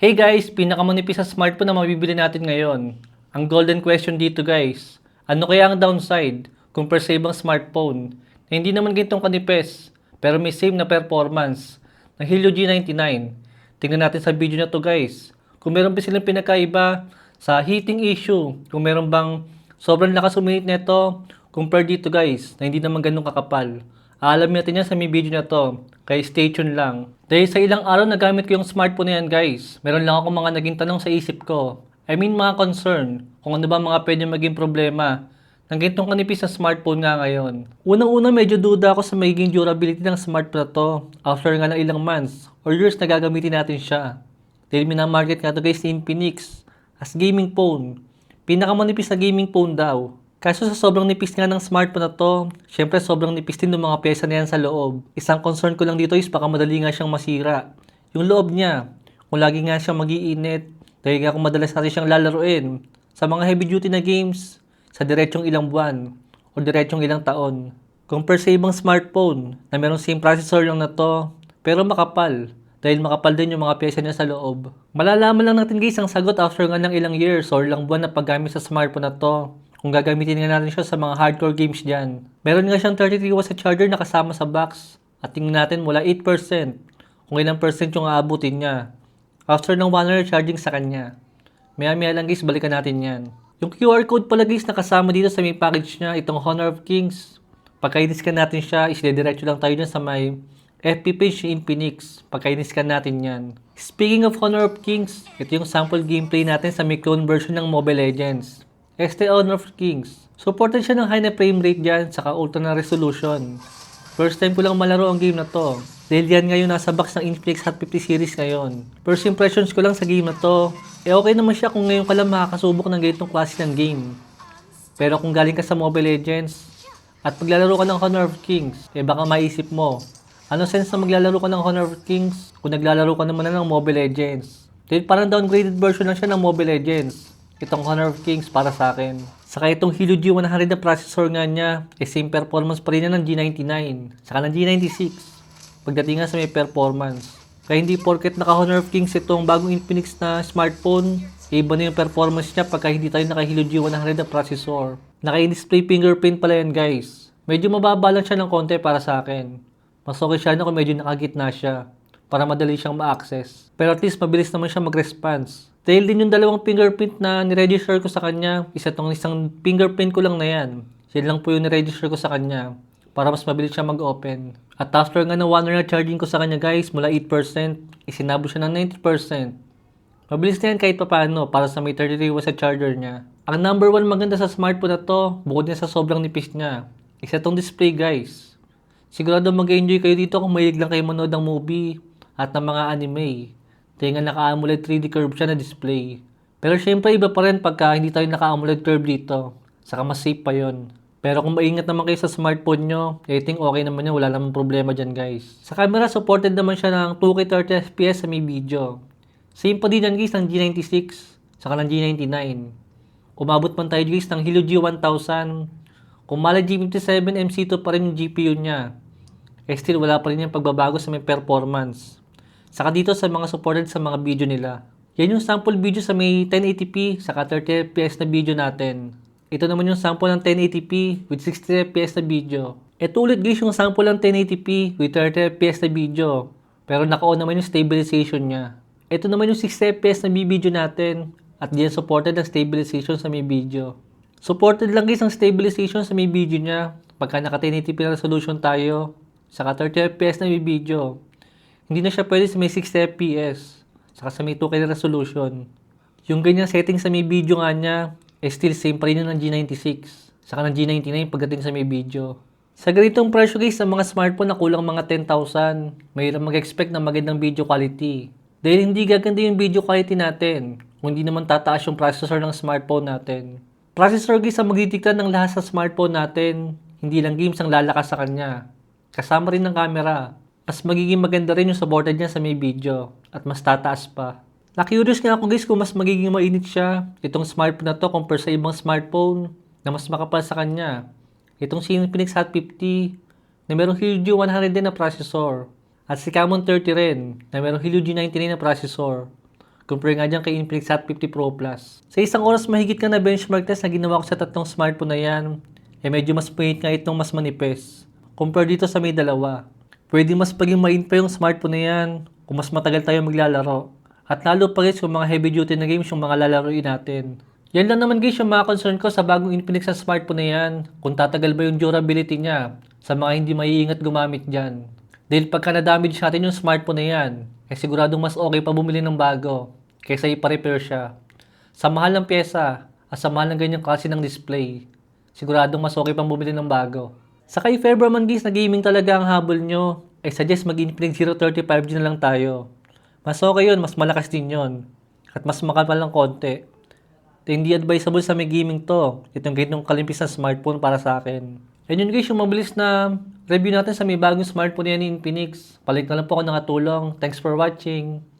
Hey guys, pinakamanipis sa smartphone na mabibili natin ngayon. Ang golden question dito guys, ano kaya ang downside compare sa ibang smartphone na hindi naman ganitong kanipis pero may same na performance ng Helio G99. Tingnan natin sa video na to guys. Kung meron ba silang pinakaiba sa heating issue, kung meron bang sobrang lakas uminit nito compare dito guys na hindi naman ganun kakapal. Aalamin natin yan sa may video na to. Kaya stay tuned lang. Dahil sa ilang araw na gamit ko yung smartphone na yan guys, meron lang ako mga naging tanong sa isip ko. I mean mga concern kung ano ba mga pwede maging problema ng ganitong kanipis na smartphone nga ngayon. Unang-una medyo duda ako sa magiging durability ng smartphone na to after nga ng ilang months or years na gagamitin natin siya. Dahil minamarket nga to guys ni Infinix as gaming phone. Pinakamanipis na gaming phone daw. Kaso sa sobrang nipis nga ng smartphone na to, syempre sobrang nipis din ng mga pyesa na yan sa loob. Isang concern ko lang dito is baka madali nga siyang masira. Yung loob niya, kung lagi nga siyang magiinit, dahil nga kung madalas natin siyang lalaruin, sa mga heavy duty na games, sa diretsong ilang buwan, o diretsong ilang taon. Compare sa ibang smartphone, na merong same processor lang na to, pero makapal, dahil makapal din yung mga pyesa niya sa loob. Malalaman lang natin guys ang sagot after nga ng ilang years or ilang buwan na paggamit sa smartphone na to kung gagamitin nga natin siya sa mga hardcore games dyan. Meron nga siyang 33 watts na charger na kasama sa box. At tingnan natin mula 8% kung ilang percent yung aabutin niya. After ng 1 hour charging sa kanya. Maya maya lang guys, balikan natin yan. Yung QR code pala guys na kasama dito sa may package niya, itong Honor of Kings. Pagka in-scan natin siya, isle-diretso lang tayo dyan sa may FB page ni Infinix. Pagka in-scan natin yan. Speaking of Honor of Kings, ito yung sample gameplay natin sa may clone version ng Mobile Legends. ST Honor of Kings. Supported siya ng high na frame rate dyan, saka ultra na resolution. First time ko lang malaro ang game na to. Dahil yan ngayon nasa box ng Infinix Hot 50 series ngayon. First impressions ko lang sa game na to, eh okay naman siya kung ngayon ka lang makakasubok ng ganitong klase ng game. Pero kung galing ka sa Mobile Legends, at maglalaro ka ng Honor of Kings, eh baka maisip mo, ano sense na maglalaro ka ng Honor of Kings kung naglalaro ka naman na ng Mobile Legends? Dahil parang downgraded version lang siya ng Mobile Legends. Itong Honor of Kings para sa akin. Saka itong Helio G100 na processor nga niya, eh same performance pa rin yan ng G99. Saka ng G96. Pagdating nga sa may performance. Kaya hindi porket naka Honor of Kings itong bagong Infinix na smartphone, iba na yung performance niya pagka hindi tayo naka Helio G100 na processor. Naka-display fingerprint pala yan guys. Medyo mababa lang siya ng konti para sa akin. Mas okay siya na kung medyo nakagitna siya para madali siyang ma-access. Pero at least mabilis naman siya mag-response. Dahil din yung dalawang fingerprint na niregister ko sa kanya, isa tong isang fingerprint ko lang na yan. Yan lang po yung niregister ko sa kanya para mas mabilis siya mag-open. At after nga ng 1 hour na charging ko sa kanya guys, mula 8%, isinabo siya ng 90%. Mabilis na yan kahit papaano para sa may 33 watts sa charger niya. Ang number one maganda sa smartphone na to, bukod niya sa sobrang nipis niya, isa tong display guys. Sigurado mag-enjoy kayo dito kung mahilig lang kayo manood ng movie at ng mga anime. Nga naka-AMOLED 3D curve siya na display. Pero syempre iba pa rin pagka hindi tayo naka-AMOLED curve dito. Saka mas safe pa yon. Pero kung maingat naman kayo sa smartphone nyo, I think okay naman yun. Wala namang problema dyan guys. Sa camera, supported naman siya ng 2K 30 FPS sa may video. Same pa din yan guys ng G96, saka ng G99. Umabot man tayo guys ng Helio G1000. Kung mala G57 MC2 pa rin yung GPU niya. Eh still wala pa rin yung pagbabago sa may performance. Saka dito sa mga supported sa mga video nila. Yan yung sample video sa may 1080p saka 30 fps na video natin. Ito naman yung sample ng 1080p with 60 fps na video. Ito ulit guys yung sample ng 1080p with 30 fps na video. Pero naka-on naman yung stabilization niya. Ito naman yung 60 fps na video natin at diyan supported ang stabilization sa may video. Supported lang guys ang stabilization sa may video niya pagka naka 1080p na resolution tayo saka 30 fps na may video. Hindi na siya pwede sa may 60 fps saka sa may 2K na resolution. Yung ganyang setting sa may video nga niya, eh still same pa rin ng G96 saka ng G99 pagdating sa may video. Sa ganitong presyo guys, sa mga smartphone na kulang mga 10,000, mayroon mag-expect ng magandang video quality. Dahil hindi gaganda yung video quality natin, hindi naman tataas yung processor ng smartphone natin. Processor guys ang magdidikta ng lahat sa smartphone natin, hindi lang games ang lalakas sa kanya. Kasama rin ng camera. Mas magiging maganda rin yung supported niya sa may video at mas tataas pa. Na-curious nga ako guys kung mas magiging mainit siya itong smartphone na to compare sa ibang smartphone na mas makapal sa kanya. Itong Infinix Hot 50 na merong Helio G100 din na processor at si Camon 30 rin na merong Helio G99 na processor. Compare nga dyan kay Infinix Hot 50 Pro Plus. Sa isang oras mahigit ka na benchmark test na ginawa ko sa tatlong smartphone na yan, eh medyo mas pangit nga itong mas manipis. Compare dito sa may dalawa. Pwede mas paging main pa yung smartphone na yan kung mas matagal tayo maglalaro. At lalo pa guys kung mga heavy duty na games yung mga lalaroin natin. Yan lang naman guys yung mga concern ko sa bagong Infinix na smartphone na yan. Kung tatagal ba yung durability niya sa mga hindi maiingat gumamit dyan. Dahil pagka na-damage natin yung smartphone na yan, eh siguradong mas okay pa bumili ng bago kaysa ipa-repair siya. Sa mahal ng pyesa at sa mahal ng ganyang klase ng display, siguradong mas okay pang bumili ng bago. Saka if ever man guys na gaming talaga ang habol nyo, I suggest mag-Infinix 035G na lang tayo. Mas okay yun, mas malakas din yun. At mas makapal ng konti. At hindi advisable sa may gaming to. Itong ganitong kalimpis na smartphone para sa akin. Yan yun guys, yung mabilis na review natin sa may bagong smartphone yan ni Infinix. Palit na lang po ako ng katulong. Thanks for watching.